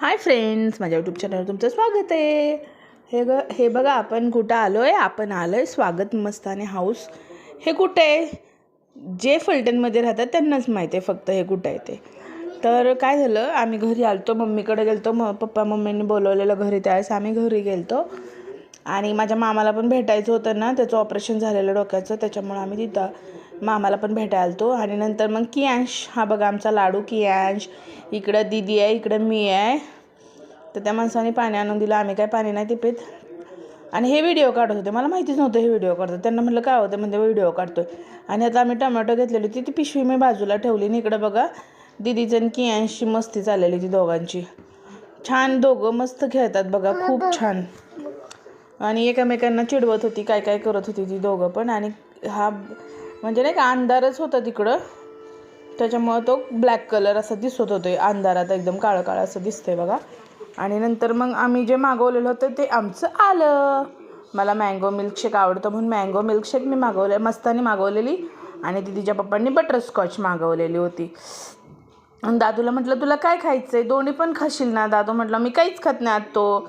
Hi friends माझ्या YouTube चॅनलवर तुमचं स्वागत आहे. हे ग हे बघा आपण कुठं आलो आहे आपण आलो आहे स्वागत मस्ताने हाऊस हे कुठे आहे? जे फलटणमध्ये राहतात त्यांनाच माहिती आहे फक्त हे कुठं आहे ते. तर काय झालं? आम्ही घरी आलतो मम्मीकडे गेलतो म पप्पा मम्मीने बोलवलेलं घरी त्यावेळेस आम्ही घरी गेलतो. आणि माझ्या मामाला पण भेटायचं होतं ना त्याचं ऑपरेशन झालेलं डोक्याचं त्याच्यामुळं आम्ही तिथं मामाला पण भेटायला आलतो. आणि नंतर मग कियांश हा बघा आमचा लाडू कियांश इकडं दिदी आहे इकडं मी आहे. तर त्या माणसाने पाणी आणून दिलं आम्ही काय पाणी नाही ते पित आणि हे व्हिडिओ काढत होते मला माहितीच नव्हतं हे व्हिडिओ काढतात त्यांना म्हटलं काय होतं? म्हणजे व्हिडिओ काढतोय. आणि आता आम्ही टमॅटो घेतलेली होती ती पिशवी मी बाजूला ठेवली आणि इकडं बघा दिदीचं आणि कियांशी मस्ती चाललेली ती दोघांची. छान दोघं मस्त खेळतात बघा खूप छान. आणि एकमेकांना चिडवत होती काय काय करत होती ती दोघं पण. आणि हा म्हणजे नाही का अंधारच होता तिकडं. त्याच्यामुळं तो ब्लॅक कलर असा दिसत होतो. अंधारात एकदम काळं काळं असं दिसतंय बघा. आणि नंतर मग आम्ही जे मागवलेलं होतं ते आमचं आलं. मला मँगो मिल्कशेक आवडतं म्हणून मँगो मिल्कशेक मी मागवले मस्तानी मागवलेली. आणि ती तिच्या पप्पांनी बटरस्कॉच मागवलेली होती. दादूला म्हटलं तुला काय खायचं आहे दोन्ही पण खाशील ना दादू? म्हटलं मी काहीच खात नाही आत तो